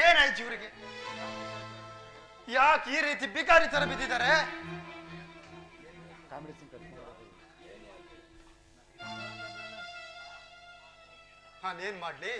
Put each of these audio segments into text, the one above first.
ಏನಾಯ್ತು ಇವರಿಗೆ? ಯಾಕೆ ಈ ರೀತಿ ಬಿಕಾರಿ ತರ ಬಿದ್ದಿದ್ದಾರೆ? ನಾನೇನ್ ಮಾಡ್ಲಿ?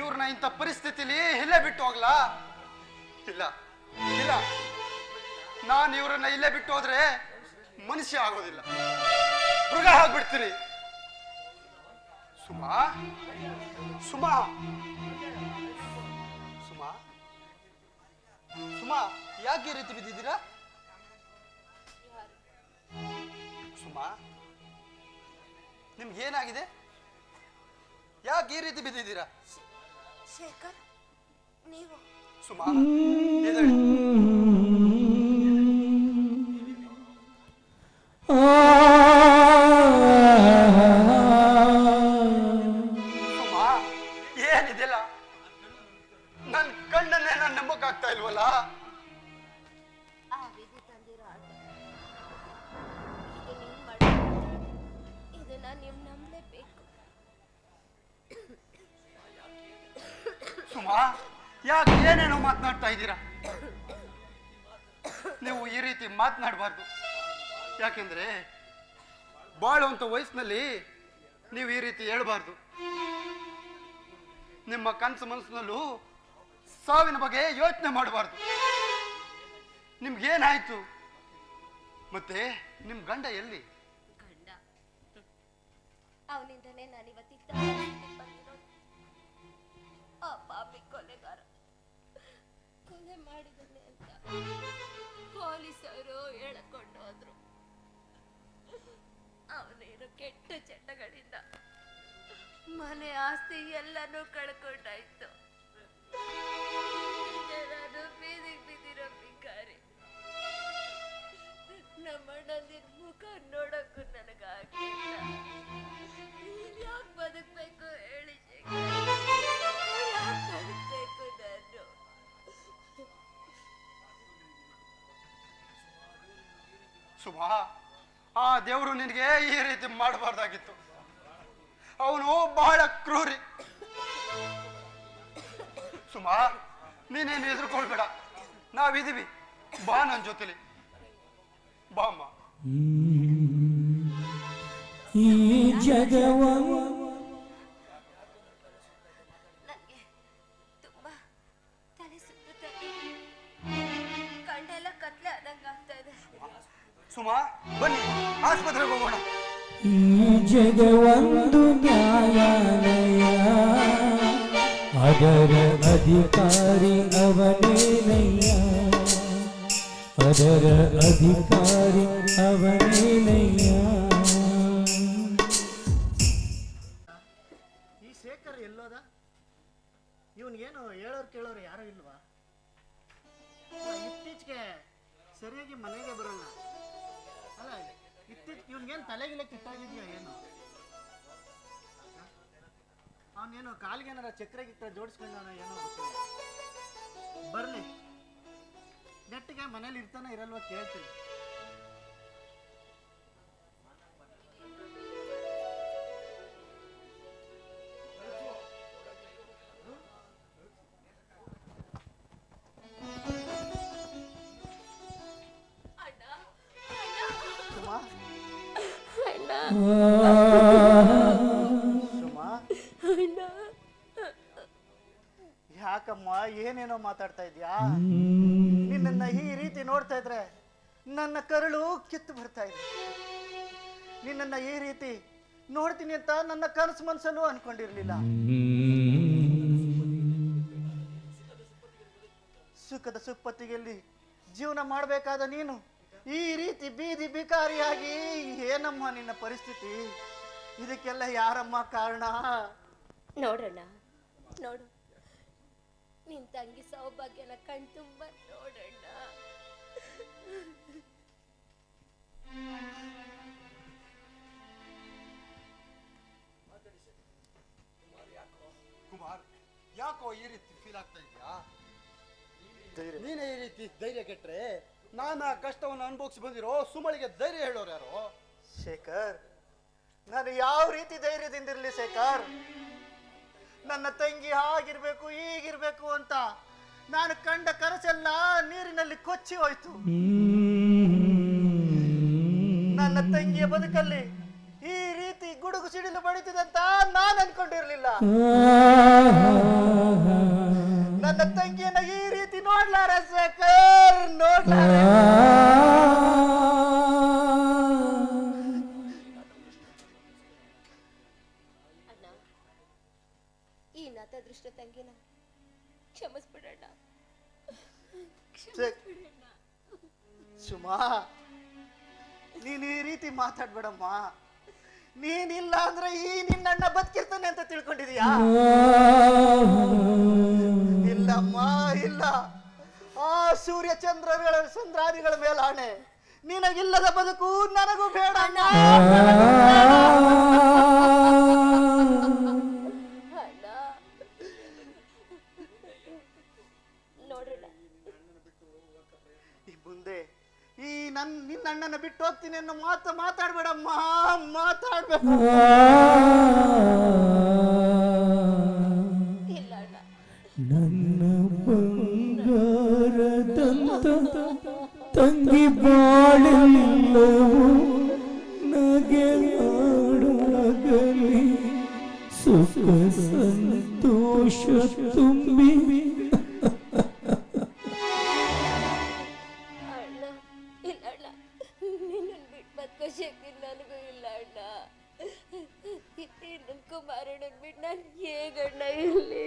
ಇವ್ರನ್ನ ಇಂಥ ಪರಿಸ್ಥಿತಿಲಿ ಇಲ್ಲೇ ಬಿಟ್ಟು ಹೋಗ್ಲಾ? ಇಲ್ಲ ಇಲ್ಲ. ನಾನು ಇವ್ರನ್ನ ಇಲ್ಲೇ ಬಿಟ್ಟು ಹೋದ್ರೆ ಮನುಷ್ಯ ಆಗೋದಿಲ್ಲ. ಮೃಗ ಆಗ್ಬಿಡ್ತೀನಿ. ಸುಮಾ ಸುಮಾ. ಸುಮಾ ಸುಮಾ, ಯಾಕೆ ಈ ರೀತಿ ಬಿದ್ದಿದ್ದೀರಾ? ಸುಮಾ, ನಿಮ್ಗೆ ಏನಾಗಿದೆ? ಯಾಕೆ ಈ ರೀತಿ ಬಿದ್ದಿದ್ದೀರಾ? ಶೇಖರ್ ನೀವು. ಸುಮಾ ಎದ್ದೇಳಿ. ಸುಮಾ ಏನಿದೆಲ್ಲ ನನ್ ಕಣ್ಣನ್ನೇ ನಾನು ನಂಬಕ್ಕಾಗ್ತಾ ಇಲ್ವಲ್ಲ? ಆ ವಿಧಿ ತಂದಿರೋ ಆಟ ಇದು ನೀವು ಮಾಡಿ ಇದನ್ನ ನೀವು ನಂಬಲೇಬೇಕು. ಸುಮಾ, ಯಾಕೆ ಏನೇನೋ ಮಾತನಾಡ್ತಾ ಇದ್ದೀರಾ? ನೀವು ಈ ರೀತಿ ಮಾತನಾಡಬಾರ್ದು. ಯಾಕೆಂದ್ರೆ ಬಾಳುವಂತ ವಯಸ್ಸಿನಲ್ಲಿ ನೀವು ಈ ರೀತಿ ಹೇಳ್ಬಾರ್ದು. ನಿಮ್ಮ ಕನಸು ಮನಸ್ಸಿನಲ್ಲೂ ಸಾವಿನ ಬಗ್ಗೆ ಯೋಚನೆ ಮಾಡಬಾರ್ದು. ನಿಮ್ಗೇನಾಯ್ತು? ಮತ್ತೆ ನಿಮ್ಮ ಗಂಡ ಎಲ್ಲಿ? ಅವನಿಂದನೇ ನಾನು ಇವತ್ತಿದ್ದ ಬಂದಿರೋದು. ಆ ಪಾಪಿ ಕೊಲೆಗಾರ. ಕೊಲೆ ಮಾಡಿದ್ದಾನೆ ಅಂತ ಪೊಲೀಸರು ಹೇಳಕೊಂಡು ಹೋದ್ರು. ಅವನೇನು ಕೆಟ್ಟ ಚಟಗಳಿಂದ ಮನೆ ಆಸ್ತಿ ಎಲ್ಲನೂ ಕಳ್ಕೊಂಡಾಯ್ತು. ನಾನು ಬೀದಿಗೆ ಬಿದ್ದಿರೋ ಭಿಕಾರಿ ನಮ್ಮಣ್ಣಂದಿನ ಮುಖ ನೋಡಕ್ಕೂ ನನಗಾಗ್ಲಿಲ್ಲ. ಸುಮಾ ಆ ದೇವರು ನಿನಗೆ ಈ ರೀತಿ ಮಾಡಬಾರ್ದಾಗಿತ್ತು. ಅವನು ಬಹಳ ಕ್ರೂರಿ. ಸುಮಾ ನೀನೇನು ಎದುರುಕೊಳ್ಬೇಡ ನಾವಿದ್ದೀವಿ. ಬಾ ನನ್ನ ಜೊತೆಲಿ. ಬಾಮ್ಮ ಈ ಜಗವ ಸುಮಾ ಬನ್ನಿ ಆಸ್ಪತ್ರೆಗೆ ಹೋಗೋಣ. ಈ ಜಗವೊಂದು ನ್ಯಾಯಾಲಯ. ಅದರ ಅಧಿಕಾರಿ ಅವನೇನಯ್ಯ ಅದರ ಅಧಿಕಾರಿ ಅವನೇನಯ್ಯ ಈ ಶೇಖರ್ ಎಲ್ಲೋದ? ಇವನಿಗೇನು ಹೇಳೋರು ಕೇಳೋರು ಯಾರು ಇಲ್ವಾ? ಇತ್ತೀಚೆಗೆ ಸರಿಯಾಗಿ ಮನೆಗೆ ಬರೋಲ್ಲ. ಇತ್ತೀಚೆಗೆ ಇವನಿಗೇನು ತಲೆಗಿಲೆ ಕೆಟ್ಟಾಗಿದ್ಯಾ ಏನು? ಅವನೇನು ಕಾಲ್ಗೇನಾರ ಚಕ್ರ ಗಿಕ್ರ ಜೋಡಿಸ್ಕೊಂಡವನ ಏನೋ ಗೊತ್ತಿಲ್ಲ. ಬರಲಿ. ನೆಟ್ಟಿಗೆ ಮನೇಲಿ ಇರ್ತಾನೆ ಇರಲ್ವ ಕೇಳ್ತೀನಿ. ನಿನ್ನ ನಿನ್ನನ್ನ ಈ ರೀತಿ ನೋಡ್ತಾ ಇದ್ರೆ ನನ್ನ ಕರಳು ಕಿತ್ತು ಬರ್ತಾ ಇದೆ. ನಿನ್ನನ್ನ ಈ ರೀತಿ ನೋಡ್ತೀನಿ ಅಂತ ನನ್ನ ಕನಸು ಮನಸ್ಸಲ್ಲೂ ಅನ್ಕೊಂಡಿರ್ಲಿಲ್ಲ. ಸುಖದ ಸುಪ್ಪತ್ತಿಗೆಯಲ್ಲಿ ಜೀವನ ಮಾಡಬೇಕಾದ ನೀನು ಈ ರೀತಿ ಬೀದಿ ಬಿಕಾರಿಯಾಗಿ, ಏನಮ್ಮ ನಿನ್ನ ಪರಿಸ್ಥಿತಿ? ಇದಕ್ಕೆಲ್ಲ ಯಾರಮ್ಮ ಕಾರಣ? ನೋಡೋಣ ನೋಡು. ನಿನ್ ತಂಗಿ ಸೌಭಾಗ್ಯನ ಕಣ್ತುಂಬ ನೋಡೋಣ ಕುಮಾರ್ ಯಾಕೋ ಈ ರೀತಿ ಫೀಲ್ ಆಗ್ತಾ ನೀನೇ ಈ ರೀತಿ ಧೈರ್ಯ ಕೆಟ್ರೆ? ನಾನು ಆ ಕಷ್ಟವನ್ನು ಅನುಭವಿಸಿ ಬಂದಿರೋ ಸುಮಳಿಗೆ ಧೈರ್ಯ ಹೇಳೋರು ಯಾರು? ಶೇಖರ್ ನಾನು ಯಾವ ರೀತಿ ಧೈರ್ಯದಿಂದಿರಲಿ ಶೇಖರ್? ನನ್ನ ತಂಗಿ ಹಾಗಿರ್ಬೇಕು, ಹೀಗಿರ್ಬೇಕು ಅಂತ ನಾನು ಕಂಡ ಕನಸೆಲ್ಲ ನೀರಿನಲ್ಲಿ ಕೊಚ್ಚಿ ಹೋಯ್ತು. ನನ್ನ ತಂಗಿಯ ಬದುಕಲ್ಲಿ ಈ ರೀತಿ ಗುಡುಗು ಸಿಡಿಲು ಬಡಿತಿದೆ ಅಂತ ನಾನು ಅನ್ಕೊಂಡಿರ್ಲಿಲ್ಲ. ನನ್ನ ತಂಗಿಯನ್ನ ಈ ರೀತಿ ನೋಡ್ಲಾರ ಶೇಖರ್ ನೋಡ್ಲಾರ. ಕ್ಷಮಿಸ್ಬಿಡಣ್ಣ ಕ್ಷಮಿಸ್ಬಿಡಣ್ಣ ಸುಮಾ ನೀನ್ ಈ ರೀತಿ ಮಾತಾಡ್ಬೇಡಮ್ಮ. ನೀನಿಲ್ಲ ಅಂದ್ರೆ ಈ ನಿನ್ನಣ್ಣ ಬದುಕಿರ್ತಾನೆ ಅಂತ ತಿಳ್ಕೊಂಡಿದೀಯಾ? ಇಲ್ಲಮ್ಮ ಇಲ್ಲ. ಆ ಸೂರ್ಯ ಚಂದ್ರಗಳ ಚಂದ್ರಾದಿಗಳ ಮೇಲಾಣೆ. ನಿನಗಿಲ್ಲದ ಬದುಕು ನನಗೂ ಬೇಡ. ಅಣ್ಣ ನನ್ನ ಬಂಗಾರದಂತ ತಂಗಿ ಬಾಳಿಲ್ಲವು ನಗೆ ಮಾಡಲಿ ಸುಖ ಸಂತೋಷ ತುಂಬಿ ಕುಮಾರಣ್ಣನ ಬಿಟ್ಟು ನಾನು ಹೇಗಣ್ಣ ಇರಲಿ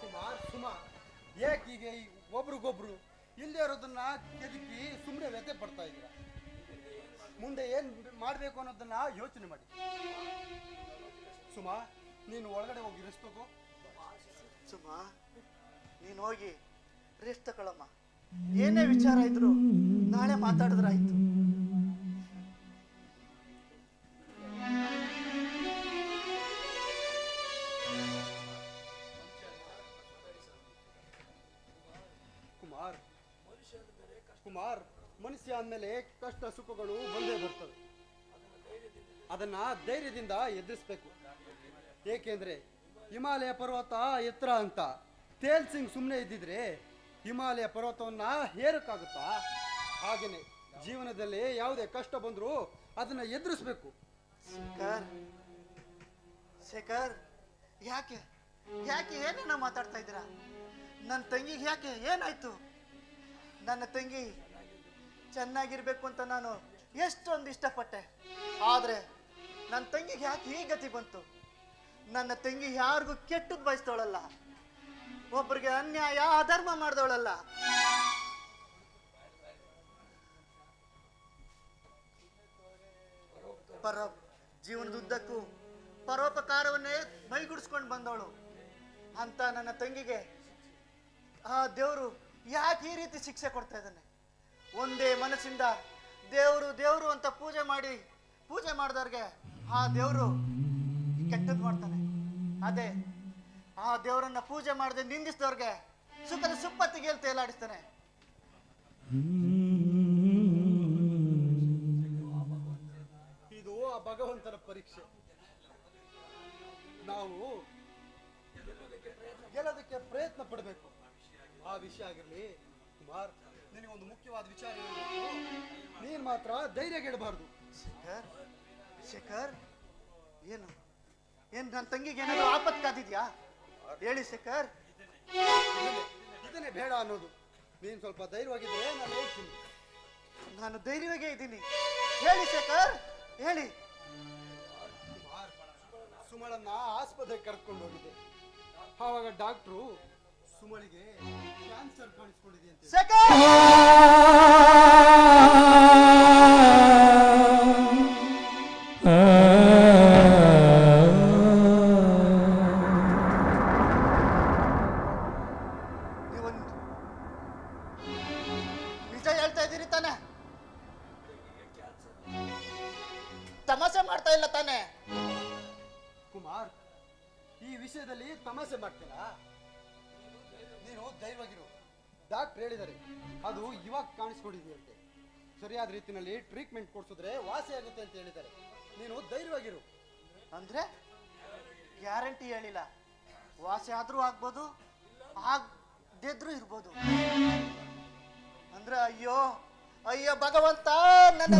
ಕುಮಾರ್ ಸುಮ. ಏಕೀಗ ಈ ಒಬ್ರಿಗೊಬ್ರು ಇಲ್ಲದೆ ಇರೋದನ್ನ ಕೆದಕಿ ಸುಮ್ಮನೆ ವ್ಯಥೆ ಪಡ್ತಾ ಇದ್ದೀರಾ? ಮುಂದೆ ಏನು ಮಾಡಬೇಕು ಅನ್ನೋದನ್ನ ಯೋಚನೆ ಮಾಡಿ. ಸುಮಾ ನೀನು ಒಳಗಡೆ ಹೋಗಿ ರೆಸ್ಟ್ ತಗೋ. ಸುಮಾ ನೀನು ಹೋಗಿ ರೆಸ್ಟ್ ತಗೊಳಮ್ಮ. ಏನೇ ವಿಚಾರ ಇದ್ರು ನಾಳೆ ಮಾತಾಡಿದ್ರಾಯ್ತು ಕುಮಾರ್ ಮನುಷ್ಯ ಅಂದಮೇಲೆ ಕಷ್ಟ ಸುಖಗಳು ಬಂದೇ ಬರ್ತವೆ. ಅದನ್ನ ಧೈರ್ಯದಿಂದ ಎದುರಿಸ್ಬೇಕು. ಏಕೆಂದ್ರೆ ಹಿಮಾಲಯ ಪರ್ವತ ಎತ್ತರ ಅಂತ ತೇಲ್ ಸಿಂಗ್ ಸುಮ್ಮನೆ ಇದ್ದಿದ್ರೆ ಹಿಮಾಲಯ ಪರ್ವತವನ್ನ ಹೇರಕ್ಕಾಗುತ್ತಾ? ಹಾಗೇನೆ ಜೀವನದಲ್ಲಿ ಯಾವುದೇ ಕಷ್ಟ ಬಂದರೂ ಅದನ್ನ ಎದುರಿಸ್ಬೇಕು. ಶೇಖರ್ ಶೇಖರ್, ಯಾಕೆ? ಯಾಕೆ ಏನೇನೋ ಮಾತಾಡ್ತಾ ಇದ್ದೀರಾ? ನನ್ನ ತಂಗಿಗೆ ಯಾಕೆ ಏನಾಯ್ತು? ನನ್ನ ತಂಗಿ ಚೆನ್ನಾಗಿರ್ಬೇಕು ಅಂತ ನಾನು ಎಷ್ಟೊಂದು ಇಷ್ಟಪಟ್ಟೆ. ಆದರೆ ನನ್ನ ತಂಗಿಗೆ ಯಾಕೆ ಈ ಗತಿ ಬಂತು? ನನ್ನ ತಂಗಿ ಯಾರಿಗೂ ಕೆಟ್ಟದ್ದು ಬಯಸ್ತವಳಲ್ಲ ಒಬ್ಬರಿಗೆ ಅನ್ಯಾಯ, ಅಧರ್ಮ ಮಾಡಿದವಳಲ್ಲ. ಪರ ಜೀವನದುದ್ದಕ್ಕೂ ಪರೋಪಕಾರವನ್ನೇ ಮೈಗೂಡಿಸ್ಕೊಂಡು ಬಂದವಳು. ಅಂತ ನನ್ನ ತಂಗಿಗೆ ಆ ದೇವರು ಯಾಕೆ ಈ ರೀತಿ ಶಿಕ್ಷೆ ಕೊಡ್ತಾ ಇದ್ದಾನೆ? ಒಂದೇ ಮನಸ್ಸಿಂದ ದೇವರು ದೇವರು ಅಂತ ಪೂಜೆ ಮಾಡಿ ಪೂಜೆ ಮಾಡಿದವ್ರಿಗೆ ಆ ದೇವರು ಕೆಟ್ಟದ್ದು ಮಾಡ್ತಾನೆ. ಅದೇ ಆ ದೇವರನ್ನ ಪೂಜೆ ಮಾಡದೆ ನಿಂದಿಸಿದವ್ರಿಗೆ ಸುಖದ ಸುಪ್ಪತ್ತಿಗೆ ತೇಲಾಡಿಸ್ತಾನೆ ಇದು ಆ ಭಗವಂತನ ಪರೀಕ್ಷೆ. ನಾವು ಗೆಲ್ಲೋದಕ್ಕೆ ಪ್ರಯತ್ನ ಪಡಬೇಕು. ಆ ವಿಷಯ ಆಗಿರಲಿ ಕುಮಾರ್ ನಿನಗೊಂದು ಮುಖ್ಯವಾದ ವಿಚಾರ ನೀನ್ ನೀನು ಮಾತ್ರ ಧೈರ್ಯ ಗೆಡಬಾರ್ದು ಶೇಖರ್ ಶೇಖರ್ ಏನು? ಏನು ನನ್ನ ತಂಗಿಗೆ ಏನಾದ್ರು ಆಪತ್ ಕಾದಿದ್ಯಾ? ಹೇಳಿ ಶೇಖರ್. ಇದನ್ನೇ- ಬೇಡ ಅನ್ನೋದು. ನೀನು ಸ್ವಲ್ಪ ಧೈರ್ಯವಾಗಿದ್ರೆ ನಾನು ಹೇಳ್ತೀನಿ. ನಾನು ಧೈರ್ಯವಾಗೇ ಇದ್ದೀನಿ. ಹೇಳಿ ಶೇಖರ್ ಹೇಳಿ. ಸುಮಳನ್ನ ಆಸ್ಪತ್ರೆಗೆ ಕರ್ಕೊಂಡು ಹೋಗಿದೆ ಆವಾಗ ಡಾಕ್ಟ್ರು ಸುಮಳಿಗೆ ಕ್ಯಾನ್ಸರ್ ಕಾಣಿಸ್ಕೊಂಡಿದೆ ಅಂತ ನೀವೊಂದು ನಿಜ ಹೇಳ್ತಾ ಇದ್ದೀರಿ ತಾನೆ? ತಮಾಷೆ ಮಾಡ್ತಾ ಇಲ್ಲ ತಾನೆ? ಕುಮಾರ್ ಈ ವಿಷಯದಲ್ಲಿ ತಮಾಷೆ ಮಾಡ್ತೀರಾ? ನೀನು ಧೈರ್ಯವಾಗಿರು ಡಾಕ್ಟರ್ ಹೇಳಿದ್ದಾರೆ, ಅದು ಇವಾಗ ಕಾಣಿಸ್ಕೊಂಡಿದೆಯಂತೆ. ಸರಿಯಾದ ರೀತಿಯಲ್ಲಿ ಟ್ರೀಟ್ಮೆಂಟ್ ಕೊಡ್ತಿದ್ರೆ ವಾಸಿ ಆಗುತ್ತೆ ಅಂತ ಹೇಳಿದ್ದಾರೆ. ನೀನು ಧೈರ್ಯವಾಗಿರು ಅಂದ್ರೆ? ಗ್ಯಾರಂಟಿ ಹೇಳಿಲ್ಲ. ವಾಸಿ ಆದ್ರೂ ಆಗ್ಬೋದು, ಆಗದಿದ್ರು ಇರ್ಬೋದು. ಅಂದ್ರೆ, ಅಯ್ಯೋ ಅಯ್ಯೋ, ಭಗವಂತ, ನನ್ನ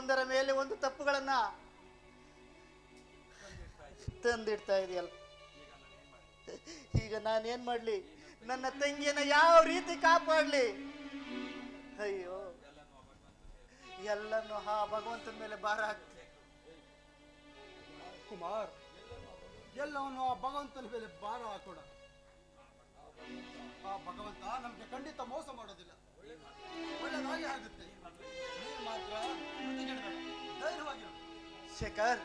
ಒಂದರ ಮೇಲೆ ಒಂದು ತಪ್ಪುಗಳನ್ನ ತಂದಿಡ್ತಾ ಇದೆಯಲ್ಲ. ಈಗ ನಾನೇನ್ ಮಾಡ್ಲಿ? ನನ್ನ ತಂಗಿಯನ್ನ ಯಾವ ರೀತಿ ಕಾಪಾಡ್ಲಿ? ಅಯ್ಯೋ. ಎಲ್ಲನ್ನು ಹಾ ಭಗವಂತನ ಮೇಲೆ ಭಾರ ಹಾಕ್ತಿ ಕುಮಾರ್, ಎಲ್ಲವನ್ನು ಆ ಭಗವಂತನ ಮೇಲೆ ಭಾರ ಹಾಕೋಣ. ಆ ಭಗವಂತ ನಮ್ಗೆ ಖಂಡಿತ ಮೋಸ ಮಾಡೋದಿಲ್ಲ. ಆಗುತ್ತೆ. ನೀನು ಮಾತ್ರ. ಧೈರ್ಯವಾಗಿರು. ಶೇಖರ್.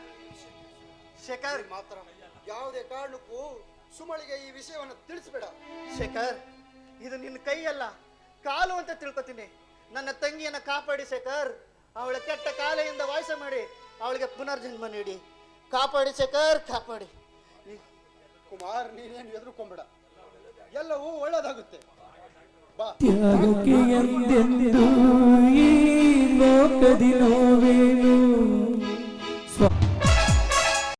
ಶೇಖರ್. ಮಾತ್ರ. ಯಾವುದೇ ಕಾರಣಕ್ಕೂ ಸುಮಳಿಗೆ ಈ ವಿಷಯವನ್ನು ತಿಳಿಸ್ಬೇಡ. ಶೇಖರ್ ಇದು ನಿನ್ನ ಕೈಯಲ್ಲ. ಕಾಲು ಅಂತ ತಿಳ್ಕೊತೀನಿ. ನನ್ನ ತಂಗಿಯನ್ನ ಕಾಪಾಡಿ ಶೇಖರ್. ಅವಳ ಕೆಟ್ಟ ಕಾಲೆಯಿಂದ ವಾಸ ಮಾಡಿ ಅವಳಿಗೆ ಪುನರ್ಜನ್ಮ ನೀಡಿ. ಕಾಪಾಡಿ ಶೇಖರ್ ಕಾಪಾಡಿ. ಕುಮಾರ್ ನೀನೇನು ಎದುರುಕೊಂಬೇಡ. ಎಲ್ಲವೂ ಒಳ್ಳೆದಾಗುತ್ತೆ. ತ್ಯಾಗಕ್ಕೆ ಎಂದೆಂದೂ ಈ ಲೋಕದಿ ನೋವೇನು